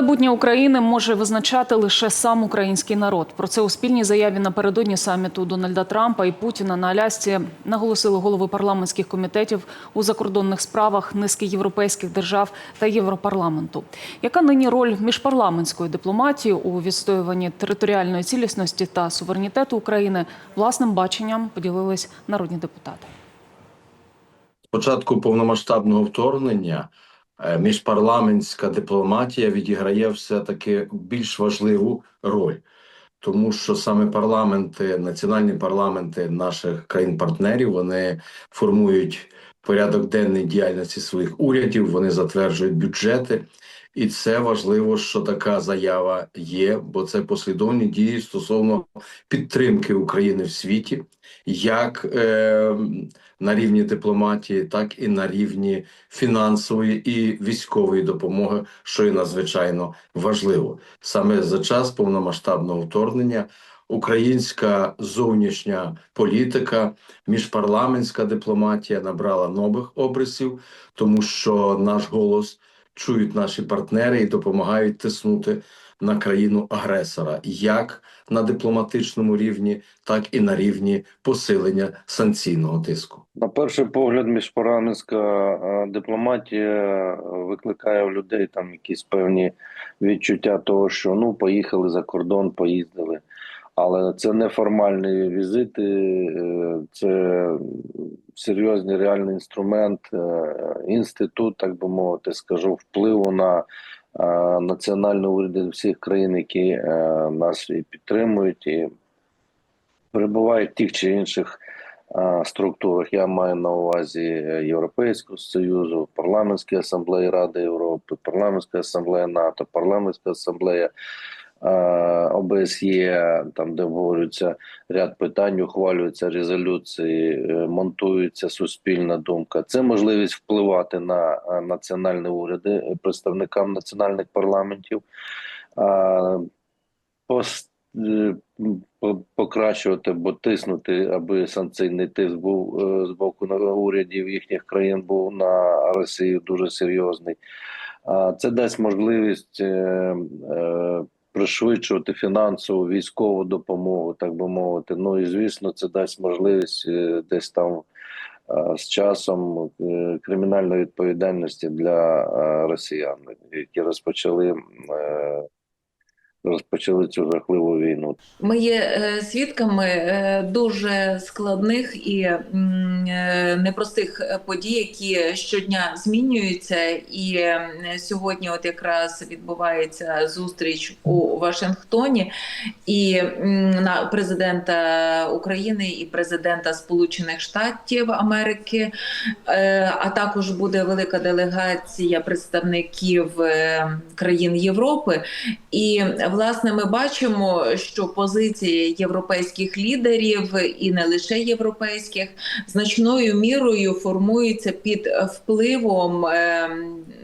Майбутнє України може визначати лише сам український народ. Про це у спільній заяві напередодні саміту Дональда Трампа і Путіна на Алясці наголосили голови парламентських комітетів у закордонних справах низки європейських держав та Європарламенту. Яка нині роль міжпарламентської дипломатії у відстоюванні територіальної цілісності та суверенітету України? Власним баченням поділились народні депутати. початку повномасштабного вторгнення міжпарламентська дипломатія відіграє все-таки більш важливу роль, тому що саме парламенти, національні парламенти наших країн-партнерів вони формують порядок денний діяльності своїх урядів, вони затверджують бюджети. І це важливо, що така заява є, бо це послідовні дії стосовно підтримки України в світі, як е, на рівні дипломатії, так і на рівні фінансової і військової допомоги, що є надзвичайно важливо. Саме за час повномасштабного вторгнення українська зовнішня політика, міжпарламентська дипломатія набрала нових обрисів, тому що наш голос чують наші партнери і допомагають тиснути на країну агресора, як на дипломатичному рівні, так і на рівні посилення санкційного тиску. На перший погляд, міжпарламентська е, дипломатія викликає в людей там якісь певні відчуття того, що ну поїхали за кордон, поїздили. Але це не формальні візити, е, це серйозний реальний інструмент, е, інститут, так би мовити, скажу, впливу на е, національні уряди всіх країн, які нас і підтримують, і перебувають в тих чи інших структурах. Я маю на увазі Європейського Союзу, парламентські асамблеї Ради Європи, парламентська асамблея НАТО, парламентська асамблея. Е, ОБСЄ, там де обговорюється ряд питань, ухвалюються резолюції, е, монтується суспільна думка. Це можливість впливати на е, національні уряди представникам національних парламентів, покращувати або тиснути, аби санкційний тиск був з боку урядів їхніх країн був на Росію дуже серйозний. Це дасть можливість пришвидшувати фінансову військову допомогу, так би мовити. Ну і звісно, це дасть можливість е, десь там е, з часом е, кримінальної відповідальності для росіян, які розпочали. Розпочали цю жахливу війну. Ми є е, свідками е, дуже складних і е, непростих подій, які щодня змінюються. І сьогодні, от якраз відбувається зустріч у Вашингтоні, і на президента України і президента Сполучених Штатів Америки, а також буде велика делегація представників країн Європи. І власне ми бачимо, що позиції європейських лідерів і не лише європейських значною мірою формуються під впливом е,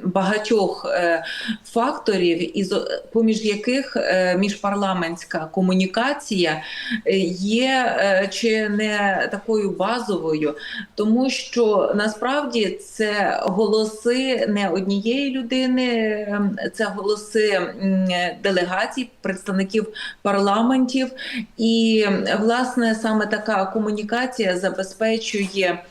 багатьох е, факторів, із поміж яких е, міжпарламентська комунікація е, є чи не такою базовою, тому що насправді це голоси не однієї людини, ем, це голоси м, делегацій, представників парламентів, і власне саме така комунікація забезпечує,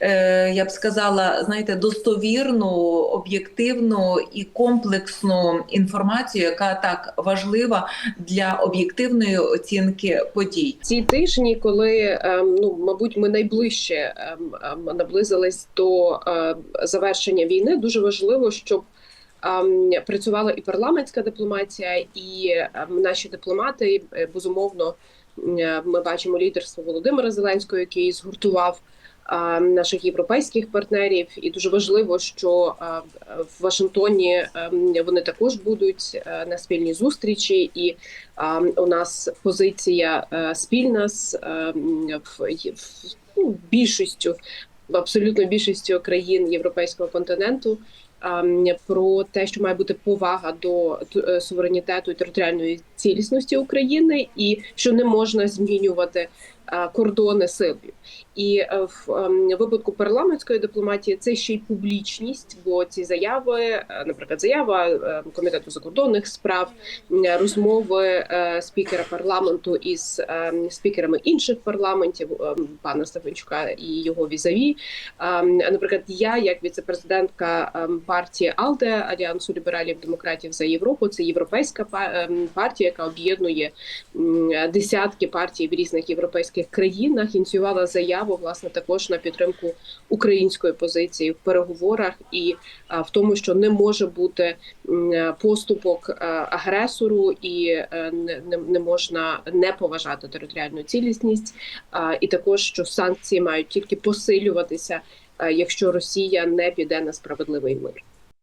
е, я б сказала, знаєте, достовірну, об'єктивну і комплексну інформацію, яка так важлива для об'єктивної оцінки подій. ці тижні, коли ем, ну мабуть, ми найближче ем, наблизились до е, завершення війни, дуже важливо, щоб працювала і парламентська дипломатія, і ем, наші дипломати е, безумовно. е, Ми бачимо лідерство Володимира Зеленського, який згуртував е, наших європейських партнерів, і дуже важливо, що е, в Вашингтоні е, вони також будуть на спільній зустрічі, і у нас позиція спільна з в ну, більшістю, абсолютно більшістю країн європейського континенту. А, м, Про те, що має бути повага до е, суверенітету і територіальної цілісності України, і що не можна змінювати е, кордони силою. І е, в ем, випадку парламентської дипломатії це ще й публічність, бо ці заяви, наприклад, заява комітету закордонних справ, розмови спікера парламенту із е, спікерами інших парламентів, пана Стефанчука і його візаві. Наприклад, я, як віцепрезидентка е, партії АЛДЕ Альянсу лібералів демократів за Європу, це європейська е, партія, яка об'єднує десятки партій в різних європейських країнах. Ініціювала заяву власне також на підтримку української позиції в переговорах і в тому, що не може бути поступок е, агресору, і е, не, можна не поважати територіальну цілісність, і також що санкції мають тільки посилюватися, е, якщо Росія не піде на справедливий мир.